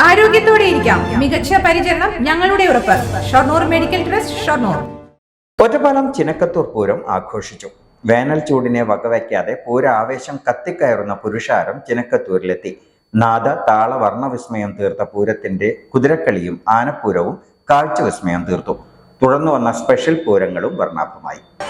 ആരോഗ്യത്തോടെ ഇരിക്കാം. മികച്ച പരിചരണം ഞങ്ങളുടെ ഉറപ്പ്. Shoranur medical trust Shoranur. Ottapalam Chinakkathur Pooram ആഘോഷിച്ചു. വേനൽ ചൂടിനെ വകവയ്ക്കാതെ പൂരാവേശം കത്തിക്കയറുന്ന പുരുഷാരം ചിനക്കത്തൂരിലെത്തി. നാദ താള വർണവിസ്മയം തീർത്ത പൂരത്തിന്റെ കുതിരക്കളിയും ആനപ്പൂരവും കാഴ്ചവിസ്മയം തീർത്തു. തുടർന്നു വന്ന സ്പെഷ്യൽ പൂരങ്ങളും വർണാഭമായി.